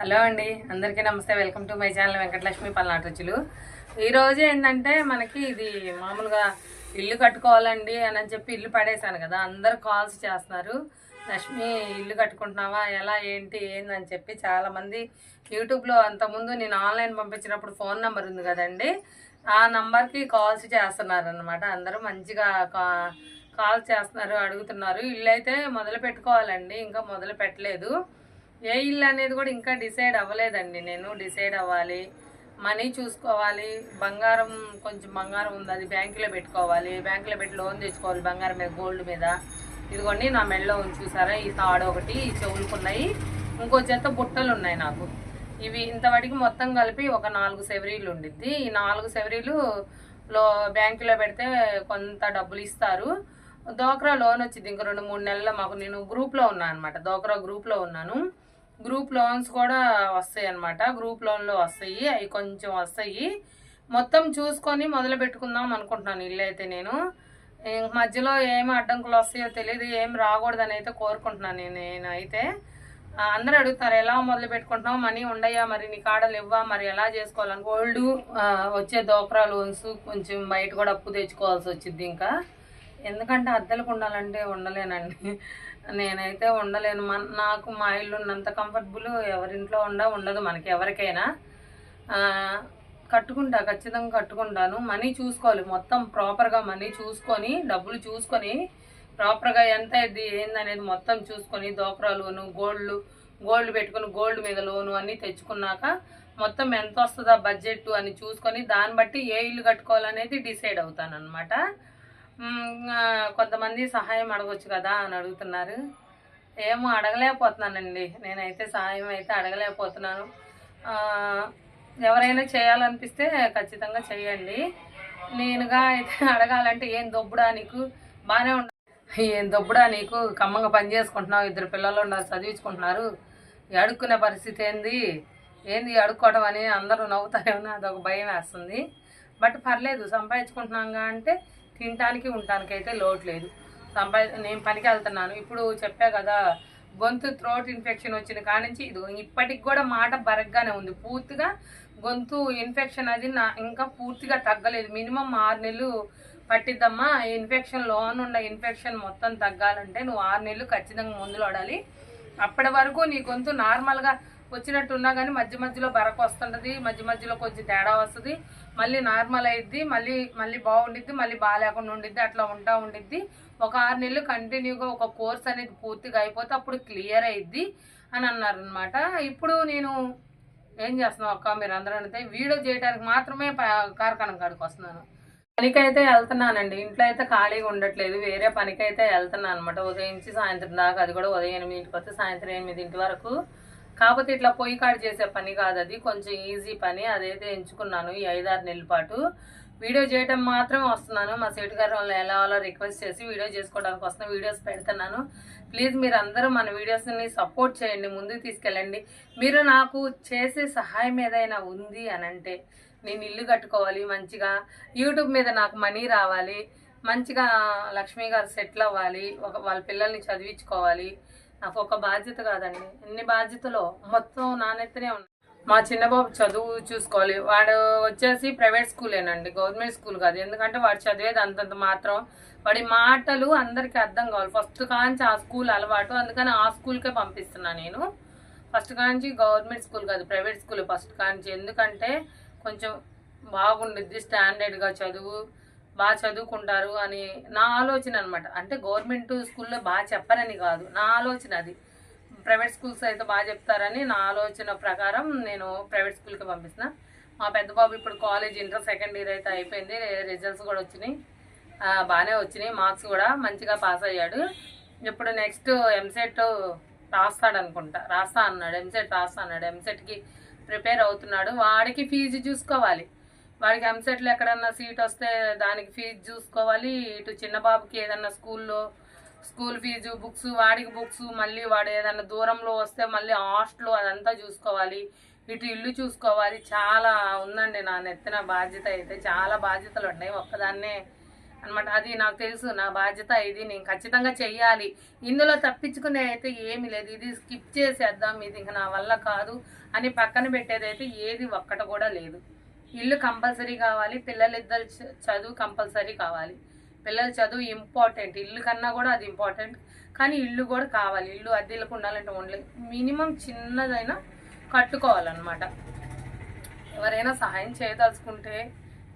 Hello అండి అందరికీ నమస్తే. Welcome to my channel Venkatalakshmi Palnati రుచులు. ఈరోజు ఏంటంటే మనకి ఇది మామూలుగా ఇల్లు కట్టుకోవాలండి అని చెప్పి ఇల్లు పడేశాను కదా అందరు కాల్స్ చేస్తున్నారు. లక్ష్మి ఇల్లు కట్టుకుంటున్నావా? ఎలా ఏంటి ఏందని చెప్పి చాలామంది యూట్యూబ్లో అంతకుముందు నేను ఆన్లైన్ పంపించినప్పుడు ఫోన్ నెంబర్ ఉంది కదండి ఆ నంబర్కి కాల్స్ చేస్తున్నారు అనమాట అందరూ మంచిగా కా- కాల్ చేస్తున్నారు అడుగుతున్నారు. ఇల్లు అయితే మొదలు పెట్టుకోవాలండి ఇంకా మొదలు పెట్టలేదు. ఏ ఇల్లు అనేది కూడా ఇంకా డిసైడ్ అవ్వలేదండి. నేను డిసైడ్ అవ్వాలి. మనీ చూసుకోవాలి. బంగారం కొంచెం బంగారం ఉంది. అది బ్యాంకులో పెట్టుకోవాలి. బ్యాంకులో పెట్టి లోన్ తెచ్చుకోవాలి బంగారం మీద గోల్డ్ మీద. ఇదిగోండి నా మెడలో ఉంది చూసారా? ఈ తాడు ఒకటి ఈ చెవులుకున్నాయి ఇంకో జత బుట్టలు ఉన్నాయి నాకు. ఇవి ఇంతవరకు మొత్తం కలిపి ఒక నాలుగు సెవరీలు ఉండిద్ది. ఈ నాలుగు సెవరీలు లో బ్యాంకులో పెడితే కొంత డబ్బులు ఇస్తారు. డోక్రా లోన్ వచ్చింది. ఇంక రెండు మూడు నెలల్లో మాకు నేను గ్రూప్లో ఉన్నాను అనమాట డోక్రా గ్రూప్లో ఉన్నాను. గ్రూప్ లోన్స్ కూడా వస్తాయి అనమాట గ్రూప్ లోన్లో వస్తాయి. అవి కొంచెం వస్తాయి. మొత్తం చూసుకొని మొదలు పెట్టుకుందాం అనుకుంటున్నాను ఇల్లు అయితే నేను. మధ్యలో ఏం అడ్డంకులు వస్తాయో తెలియదు ఏం రాకూడదని అయితే కోరుకుంటున్నాను నేను నేనైతే. అందరూ అడుగుతారు ఎలా మొదలు పెట్టుకుంటున్నావు? మనీ ఉండయా? మరి నీ కాడలు ఇవ్వా? మరి ఎలా చేసుకోవాలని? గోల్డ్ వచ్చే దోక్రా లోన్స్ కొంచెం బయట కూడా అప్పు తెచ్చుకోవాల్సి వచ్చింది ఇంకా. ఎందుకంటే అద్దెలకు ఉండాలంటే ఉండలేనండి. నేనైతే ఉండలేను. మన నాకు మా ఇల్లు ఉన్నంత కంఫర్టబుల్ ఎవరింట్లో ఉండ ఉండదు మనకి ఎవరికైనా. కట్టుకుంటా ఖచ్చితంగా కట్టుకుంటాను. మనీ చూసుకోవాలి. మొత్తం ప్రాపర్గా మనీ చూసుకొని డబ్బులు చూసుకొని ప్రాపర్గా ఎంత ఇది ఏందనేది మొత్తం చూసుకొని దోకరా లోను గోల్డ్ గోల్డ్ పెట్టుకొని గోల్డ్ మీద లోను అన్నీ తెచ్చుకున్నాక మొత్తం ఎంత వస్తుందా బడ్జెట్ అని చూసుకొని దాన్ని బట్టి ఏ ఇల్లు కట్టుకోవాలనేది డిసైడ్ అవుతాను అనమాట కొంతమంది సహాయం అడగొచ్చు కదా అని అడుగుతున్నారు. ఏమో అడగలేకపోతున్నానండి. నేనైతే సహాయం అయితే అడగలేకపోతున్నాను. ఎవరైనా చేయాలనిపిస్తే ఖచ్చితంగా చేయండి. నేనుగా అయితే అడగాలంటే ఏం దొబ్బుడా నీకు? బాగానే ఉండ ఏం దొబ్బుడా నీకు? కమ్మంగా పని చేసుకుంటున్నావు. ఇద్దరు పిల్లలు ఉన్నారు చదివించుకుంటున్నారు. అడుక్కునే పరిస్థితి ఏంది? ఏంది అడుక్కోవడం అని అందరూ నవ్వుతారేమో అదొక భయం వేస్తుంది. బట్ పర్లేదు సంపాదించుకుంటున్నాగా అంటే తినటానికి ఉండటానికి అయితే లోటు లేదు. సంపాది నేను పనికి వెళ్తున్నాను. ఇప్పుడు చెప్పా కదా గొంతు థ్రోట్ ఇన్ఫెక్షన్ వచ్చిన కానించి ఇది ఇప్పటికి కూడా మాట బరగ్గానే ఉంది. పూర్తిగా గొంతు ఇన్ఫెక్షన్ అది నా ఇంకా పూర్తిగా తగ్గలేదు. మినిమం ఆరు నెలలు పట్టిద్దమ్మా. ఈ ఇన్ఫెక్షన్ లోన్ ఉన్న ఇన్ఫెక్షన్ మొత్తం తగ్గాలంటే నువ్వు ఆరు నెలలు ఖచ్చితంగా మందులు వాడాలి. అప్పటి వరకు నీ గొంతు నార్మల్గా వచ్చినట్టు ఉన్నా కానీ మధ్య మధ్యలో బరకు వస్తుంటుంది మధ్య మధ్యలో కొంచెం తేడా వస్తుంది. మళ్ళీ నార్మల్ అయిద్ది మళ్ళీ మళ్ళీ బాగుండిద్ది మళ్ళీ బాగాలేకుండా ఉండిద్ది అట్లా ఉంటా ఉండిద్ది. ఒక ఆరు నెలలు కంటిన్యూగా ఒక కోర్స్ అనేది పూర్తిగా అయిపోతే అప్పుడు క్లియర్ అయిద్ది అని అన్నారు అనమాట ఇప్పుడు నేను ఏం చేస్తున్నావు అక్క? మీరు అందరూ అంటే వీడియో చేయడానికి మాత్రమే కార్ఖానం కాడికి వస్తున్నాను. పనికైతే వెళ్తున్నానండి. ఇంట్లో అయితే ఖాళీగా ఉండట్లేదు. వేరే పనికైతే వెళ్తున్నాను అనమాట ఉదయం నుంచి సాయంత్రం దాకా అది కూడా ఉదయం ఎనిమిదింటికి వస్తే సాయంత్రం ఎనిమిదింటి వరకు. కాకపోతే ఇట్లా పొయ్యి కాడ చేసే పని కాదు అది. కొంచెం ఈజీ పని. అదైతే ఎంచుకున్నాను ఈ ఐదారు నెలల పాటు. వీడియో చేయటం మాత్రం వస్తున్నాను. మా సేటు గారు వాళ్ళు ఎలా అలా రిక్వెస్ట్ చేసి వీడియో చేసుకోవడానికి వస్తున్న వీడియోస్ పెడుతున్నాను. ప్లీజ్ మీరు అందరూ మన వీడియోస్ని సపోర్ట్ చేయండి. ముందుకు తీసుకెళ్ళండి. మీరు నాకు చేసే సహాయం ఏదైనా ఉంది అని అంటే నేను ఇల్లు కట్టుకోవాలి మంచిగా యూట్యూబ్ మీద నాకు మనీ రావాలి మంచిగా లక్ష్మి గారు సెటిల్ అవ్వాలి ఒక వాళ్ళ పిల్లల్ని చదివించుకోవాలి నాకు ఒక బాధ్యత కాదండి. ఎన్ని బాధ్యతలో? మొత్తం నానెత్తనే ఉన్నాయి మా చిన్నబాబు చదువు చూసుకోవాలి. వాడు వచ్చేసి ప్రైవేట్ స్కూలేనండి. గవర్నమెంట్ స్కూల్ కాదు. ఎందుకంటే వాడు చదివేది అంతంత మాత్రం. వాడి మాటలు అందరికీ అర్థం కావాలి. ఫస్ట్ కాంచి ఆ స్కూల్ అలవాటు. అందుకని ఆ స్కూల్కే పంపిస్తున్నా నేను. ఫస్ట్ కాంచి గవర్నమెంట్ స్కూల్ కాదు ప్రైవేట్ స్కూల్ ఫస్ట్ కాంచి. ఎందుకంటే కొంచెం బాగుండిద్ది స్టాండర్డ్గా చదువు. బాగా చదువుకుంటారు అని నా ఆలోచన అనమాట అంటే గవర్నమెంట్ స్కూల్లో బాగా చెప్పనని కాదు. నా ఆలోచన అది. ప్రైవేట్ స్కూల్స్ అయితే బాగా చెప్తారని నా ఆలోచన ప్రకారం నేను ప్రైవేట్ స్కూల్కి పంపిస్తున్నా. మా పెద్ద బాబు ఇప్పుడు కాలేజ్ ఇంటర్ సెకండ్ ఇయర్ అయితే అయిపోయింది. రిజల్ట్స్ కూడా వచ్చినాయి. బాగానే వచ్చినాయి. మార్క్స్ కూడా మంచిగా పాస్ అయ్యాడు. ఇప్పుడు నెక్స్ట్ ఎంసెట్ రాస్తాడు అనుకుంటా. రాస్తా అన్నాడు. ఎంసెట్ రాస్తా అన్నాడు. ఎంసెట్కి ప్రిపేర్ అవుతున్నాడు. వాడికి ఫీజు చూసుకోవాలి. వాడికి ఎంసెట్లో ఎక్కడన్నా సీట్ వస్తే దానికి ఫీజు చూసుకోవాలి. ఇటు చిన్న బాబుకి ఏదన్నా స్కూల్లో స్కూల్ ఫీజు బుక్స్ వాడికి బుక్స్ మళ్ళీ వాడు ఏదన్నా దూరంలో వస్తే మళ్ళీ హాస్టల్ అదంతా చూసుకోవాలి. ఇటు ఇల్లు చూసుకోవాలి. చాలా ఉందండి నా నెత్తిన బాధ్యత అయితే. చాలా బాధ్యతలు ఉన్నాయి ఒక్కదాన్నే అనమాట అది నాకు తెలుసు నా బాధ్యత ఇది. నేను ఖచ్చితంగా చెయ్యాలి. ఇందులో తప్పించుకునే అయితే ఏమీ లేదు. ఇది స్కిప్ చేసేద్దాం. ఇది ఇంక నా వల్ల కాదు అని పక్కన పెట్టేది అయితే ఏది ఒక్కట కూడా లేదు. ఇల్లు కంపల్సరీ కావాలి పిల్లలిద్దరు చ- చదువు కంపల్సరీ కావాలి. పిల్లల చదువు ఇంపార్టెంట్ ఇల్లు కన్నా కూడా అది ఇంపార్టెంట్. కానీ ఇల్లు కూడా కావాలి ఇల్లు అద్దెలకు ఉండాలంటే ఉండలేదు మినిమం చిన్నదైనా కట్టుకోవాలన్నమాట. ఎవరైనా సహాయం చేయదలుచుకుంటే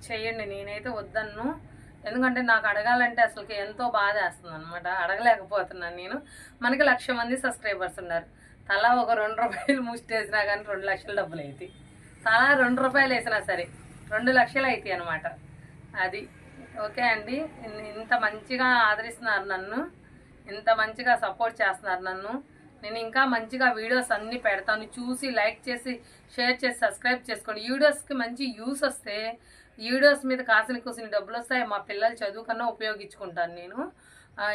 చేయండి నేనైతే వద్దన్ను. ఎందుకంటే నాకు అడగాలంటే అసలుకి ఎంతో బాధ వేస్తుంది అనమాట అడగలేకపోతున్నాను నేను. మనకి లక్ష మంది సబ్స్క్రైబర్స్ ఉన్నారు. తలా ఒక రెండు రూపాయలు ముస్టేసినా కానీ రెండు లక్షల డబ్బులు అయితే తలా రెండు రూపాయలు వేసినా సరే రెండు లక్షలు అవుతాయి అనమాట అది. ఓకే అండి. ఇంత మంచిగా ఆదరిస్తున్నారు నన్ను. ఇంత మంచిగా సపోర్ట్ చేస్తున్నారు నన్ను. నేను ఇంకా మంచిగా వీడియోస్ అన్నీ పెడతాను. చూసి లైక్ చేసి షేర్ చేసి సబ్స్క్రైబ్ చేసుకోండి. వీడియోస్కి మంచి యూస్ వస్తే వీడియోస్ మీద కాసిన కూసిన డబ్బులు వస్తాయి. మా పిల్లల చదువు కన్నా ఉపయోగించుకుంటాను నేను.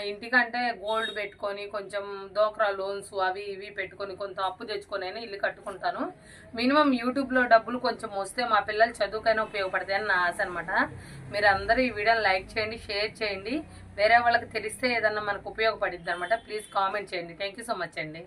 ఇంటికంటే గోల్డ్ పెట్టుకొని కొంచెం డోక్రా లోన్స్ అవి ఇవి పెట్టుకొని కొంత అప్పు తెచ్చుకొని అయినా ఇల్లు కట్టుకుంటాను. మినిమం యూట్యూబ్లో డబ్బులు కొంచెం వస్తే మా పిల్లలు చదువుకైనా ఉపయోగపడతాయి అని నా ఆశ అనమాట మీరు అందరూ ఈ వీడియోని లైక్ చేయండి షేర్ చేయండి. వేరే వాళ్ళకి తెలిస్తే ఏదన్నా మనకు ఉపయోగపడిద్ది అనమాట ప్లీజ్ కామెంట్ చేయండి. థ్యాంక్ యూ సో మచ్ అండి.